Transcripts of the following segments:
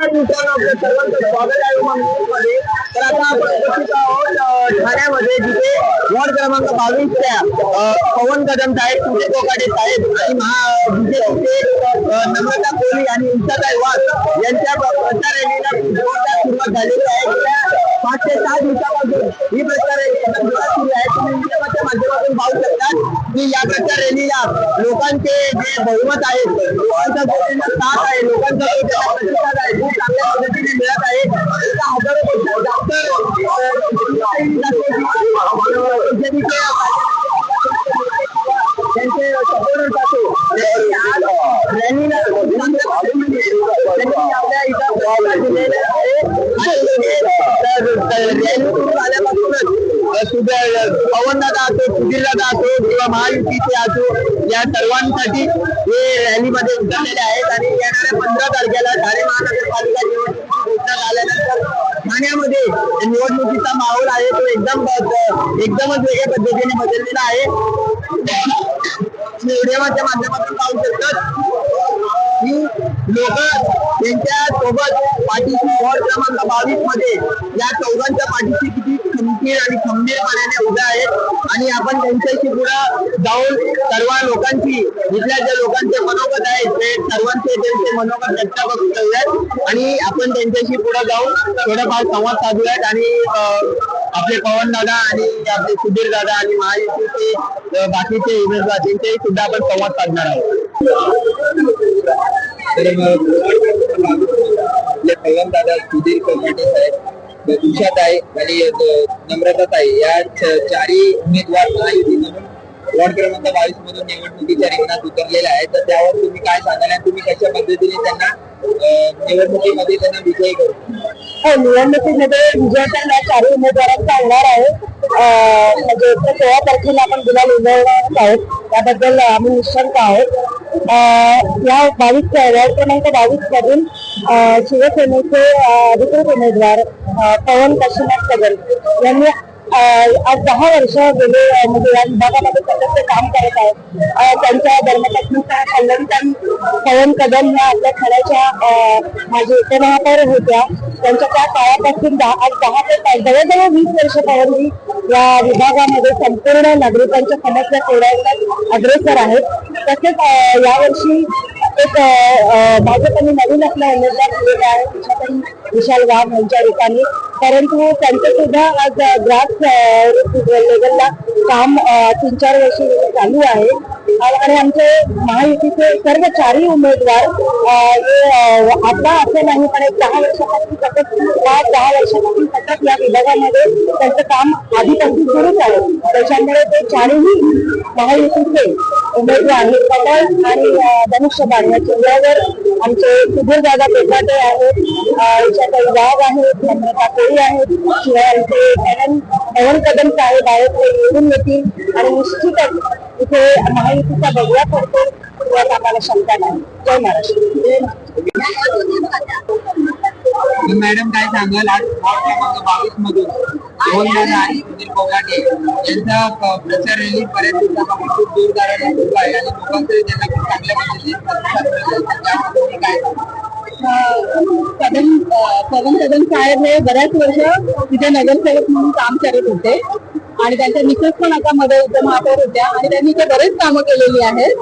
नमस्कार मित्रांनो आपलं सर्वांचं स्वागत आहे उमा मध्ये तर आता आपण उपस्थित आहोत ठाण्यामध्ये जिथे वॉर्ड क्रमांक बावीसच्या अं, पवन कदम साहेब तुझे कोकाटे साहेब आणि महा बीजेपीचे नम्रता कोहली आणि इंसाताई वाघ यांच्या प्रचार रॅलीला जोरदार सुरुवात झालेली आहे. गेल्या पाच ते सहा दिवसापासून ही प्रचार रॅली सुरू आहे. तुम्ही माध्यमातून पाहू शकतात की या प्रचार रॅलीला लोकांचे जे बहुमत आहे लोकांचा जो त्यांना साथ आहे लोकांचा जो त्यांना प्रतिसाद आहे तो चांगल्या पद्धतीने मिळत आहे. एका हजारो जास्त त्यांचे सपोर्टर असो रॅलीला त्यांनी आपल्या इथं प्रतिसाद दिलेला आहे. आणि रॅली सुरू झाल्यापासूनच असो सुधीर असो किंवा महायुतीचे असो या सर्वांसाठी हे रॅलीमध्ये उतरलेले आहेत आणि येणाऱ्या पंधरा तारखेला ठाणे महानगरपालिका निवडणूक आल्यानंतर ठाण्यामध्ये निवडणुकीचा माहोल आहे तो एकदम एकदमच वेगळ्या पद्धतीने बदललेला आहे. तुम्ही व्हिडिओच्या माध्यमातून पाहू शकतात की लोक त्यांच्यासोबत पाठीशी वॉर्ड क्रमांक बावीसमध्ये या चौघांच्या पाठीशी किती खंबीर आणि खंबीरपणाने उभ्या आहेत. आणि आपण त्यांच्याशी पुढे जाऊन सर्व लोकांची इथल्या ज्या लोकांचे मनोगत आहेत ते सर्वांचे त्यांचे मनोगत व्यक्त करून ठेवूयात आणि आपण त्यांच्याशी पुढे जाऊन थोडंफार संवाद साधूयात. आणि आपले पवन दादा आणि आपले सुधीर दादा आणि महायुतीचे बाकीचे उमेदवार त्यांच्याही सुद्धा आपण संवाद साधणार आहोत. पवन दादा सुधीर कमाटे साहेब उषाताई आणि नम्रताताई या चारही उमेदवार महायुती म्हणून वॉर्ड क्रमांक बावीस मधून निवडणुकीच्या रिंगणात उतरलेल्या आहेत. तर त्यावर तुम्ही काय सांगाल आणि तुम्ही कशा पद्धतीने त्यांना निवडणुकीमध्ये त्यांना विजयी करू? हो निवडणुकीमध्ये विजयाच्या या चारही उमेदवारांचा होणार आहे. म्हणजे सोळा तारखेला आपण गुलाल उजळणार आहोत. त्याबद्दल आम्ही निश्चिंत आहोत. या बावीस वॉर्ड क्रमांक बावीस मधून शिवसेनेचे अधिकृत उमेदवार पवन काशीनाथ कदम यांनी आज दहा वर्ष गेले म्हणजे या विभागामध्ये सतत काम करत आहेत. त्यांच्या धर्मपत्नीचा कल्याणताई पवन कदम या आपल्या खऱ्याच्या माझे उपमहापौर होत्या. त्यांच्या त्या काळापासून दहा आज दहा ते पाच- जवळजवळ वीस वर्ष या विभागामध्ये संपूर्ण नागरिकांच्या समस्या सोडवण्यात अग्रेसर आहेत. तसेच यावर्षी एक भाजपने नवीन आपला उमेदवार दिलेला आहे विशाताई विशाल वाघ यांच्या रूपाने. परंतु त्यांचं सुद्धा आज ग्रास लेवलला काम तीन चार वर्ष चालू आहे. आणि आमचे महायुतीचे सर्व चारही उमेदवार हे, आता असं नाही पण एक दहा वर्षापासून सतत पाच दहा वर्षापासून सतत या विभागामध्ये त्यांचं काम आधीपासून सुरूच आहे. त्याच्यामुळे ते चारही महायुतीचे उमेदवार हे कमळ आणि अं, धनुष्यबाण या चिन्हावर आमचे सुधीर दादा पेटाटे आहेत. अं, इशाताई वाघ आहेत नम्रता कोळी आहेत. शिवाय आमचे पवन पवन कदम साहेब आहेत ते निवडून येतील. आणि निश्चितच इथे महायुतीचा भगवा पडतो यात आम्हाला शंका नाही. जय महाराष्ट्र. मॅडम काय सांगाल? आज वॉर्ड क्रमांक बावीस मधून. दोन जण आणि सुधीर कोकाटे यांचा प्रचार रॅली पर्यंत दिवसापासून खूप जोरदाराने सुरू आहे. आणि लोकांकडे त्यांना खूप चांगल्या पद्धतीने प्रतिसाद काय? सांगाल? पवन कदम साहेब हे बऱ्याच वर्ष तिथे नगरसेवक म्हणून काम करत होते. आणि त्यांच्या मिसेस पण आता मध्ये महापौर होत्या. आणि त्यांनी इथे बरेच कामं केलेली आहेत.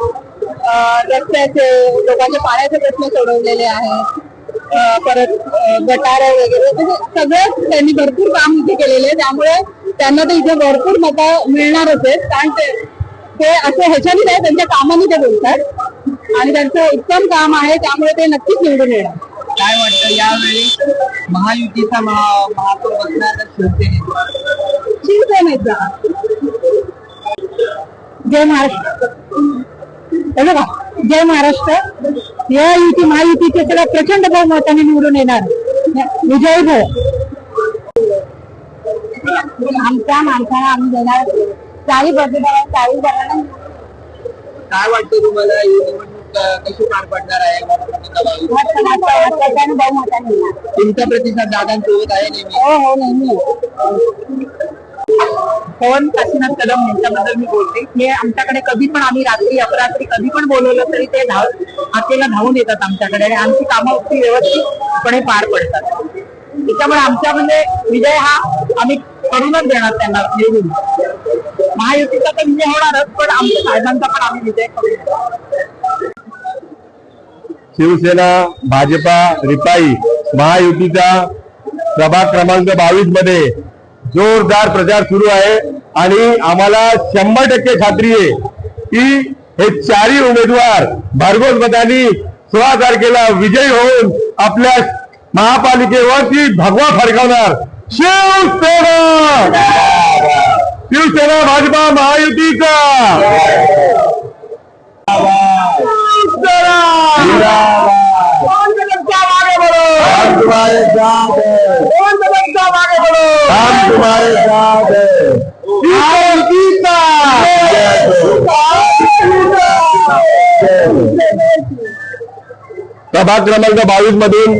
रस्त्याचे लोकांच्या पाण्याचे प्रश्न सोडवलेले आहेत. परत गटारे वगैरे. म्हणजे सगळं त्यांनी भरपूर काम इथे केलेले आहे. त्यामुळे त्यांना तर इथे भरपूर मतं मिळणारच आहेत. कारण ते ते असे ह्याच्याने नाही त्यांच्या कामाने ते बोलतात. आणि त्यांचं उत्तम काम आहे त्यामुळे ते नक्कीच निवडून येणार. काय वाटतं यावेळी? महायुतीचा महा महापौर बसणार शिवसेनेचा. शिवसेनेचा. जय महाराष्ट्र. हे बघा. जय महाराष्ट्र. या युती महायुतीचे सगळं प्रचंड बहुमताने निवडून येणार. विजय भव आमच्या माणसाला आम्ही देणार. चाळीस बदल चाळीस जणांना काय वाटतं तुम्हाला? ही निवडणूक कशी पार पडणार आहे? प्रचंड बहुमताने येणार. तुमचा प्रतिसाद दादांसोबत आहे नेहमी. हो हो नेहमी. पवन काशीनाथ कदम यांच्याबद्दल मी बोलते. हे आमच्याकडे कधी पण आम्ही रात्री अपरात्री कधी पण बोलवलं तरी ते धाव हाकेला धावून येतात आमच्याकडे आणि आमची कामं अगदी व्यवस्थितपणे पार पडतात. त्याच्यामुळे आमच्या म्हणजे विजय हा आम्ही करूनच देणार त्यांना निवडून. महायुतीचा तर विजय होणारच पण आमच्या साहेबांचा पण आम्ही विजय करू शिवसेना भाजपा रिपाई महायुतीचा सभा क्रमांक बावीसमध्ये जोरदार प्रचार सुरू आहे आणि आम्हाला शंभर टक्के खात्री आहे की हे चारही उमेदवार भरघोस मतांनी सोळा तारखेला विजयी होऊन आपल्या महापालिकेवरती भगवा फडकवणार. शिवसेना! शिवसेना भाजपा महायुतीचा! हम तुम्हारे साथ है प्रभाग क्रमांक बावीस मधून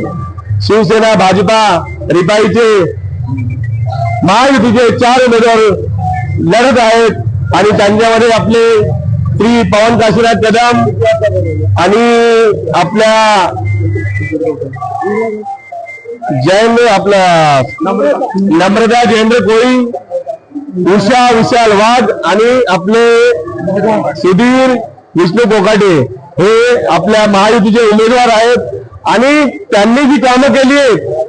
शिवसेना भाजपा रिपाईचे महायुतीचे चार उमेदवार लढत आहेत आणि त्यांच्यामध्ये आपले श्री पवन काशीनाथ कदम आणि आपल्या जैन आपला नम्रता जयेंद्र कोळी उषा विशाल वाघ आणि आपले सुधीर विष्णू कोकाटे हे आपल्या महायुतीचे उमेदवार आहेत आणि त्यांनी जी कामं केली आहेत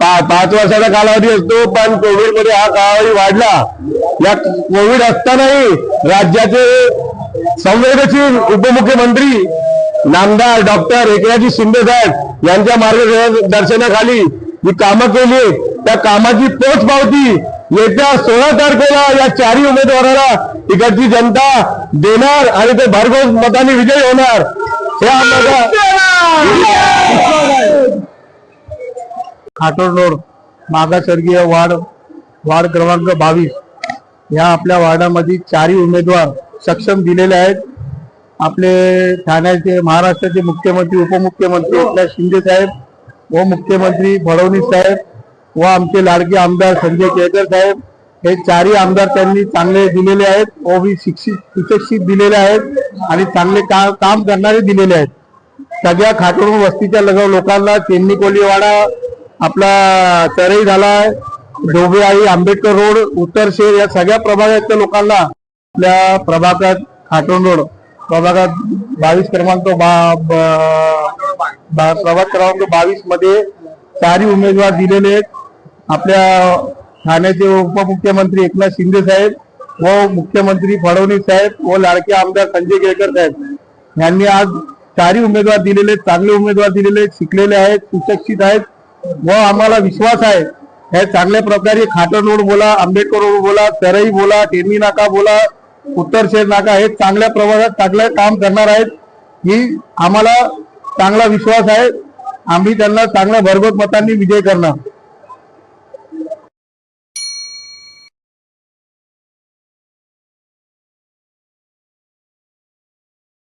पा- पाच वर्षाचा कालावधी असतो पण कोविडमध्ये हा कालावधी वाढला. या कोविड असतानाही राज्याचे संवेदनशील उपमुख्यमंत्री नामदार डॉक्टर एकनाथजी शिंदे साहेब यांच्या मार्गदर्शनाखाली जी कामं केली त्या कामाची पोचपावती येत्या सोळा तारखेला या चारही उमेदवाराला इकडची जनता देणार आणि ते भरघोस मताने विजयी होणार. हे आम्हाला खाटोड रोड मागासवर्गीय वार्ड वार्ड क्रमांक बावीस. या आपल्या वार्डामध्ये चारही उमेदवार सक्षम दिलेले आहेत. आपले ठाण्याचे महाराष्ट्राचे मुख्यमंत्री उपमुख्यमंत्री एकनाथ शिंदे साहेब व मुख्यमंत्री फडणवीस साहेब व आमचे लाडके आमदार संजय केळकर साहेब हे चारही आमदार त्यांनी चांगले दिलेले आहेत व शिक्षित सुशिक्षित दिलेले आहेत आणि चांगले का, काम करणारे दिलेले आहेत. सगळ्या खाटोड वस्तीच्या लग लोकांना चेन्नी कोलीवाडा आपला तरई डोबे आई आंबेडकर रोड उत्तर शेर या सगळ्या प्रभागातल्या लोकांना आपल्या प्रभागात खाटोड रोड प्रभागात बावीस क्रमांक बा प्रभाग क्रमांक बावीसमध्ये चारही उमेदवार दिलेले आहेत. आपल्या ठाण्याचे उपमुख्यमंत्री एकनाथ शिंदे साहेब व मुख्यमंत्री फडणवीस साहेब व लाडके आमदार संजय केळकर साहेब. यांनी आज चारही उमेदवार दिलेले आहेत, चांगले उमेदवार दिलेले आहेत, शिकलेले आहेत सुशिक्षित आहेत व आम्हाला विश्वास आहे. हे चांगल्या प्रकारे खाटर रोड बोला आंबेडकर रोड बोला तरई बोला टेमी नाका बोला उत्तर शेर नाका हे चांगल्या प्रवासात चांगलं काम करणार आहेत. ही आम्हाला चांगला विश्वास आहे. आम्ही त्यांना चांगल्या भरघोस मतांनी विजय करणार.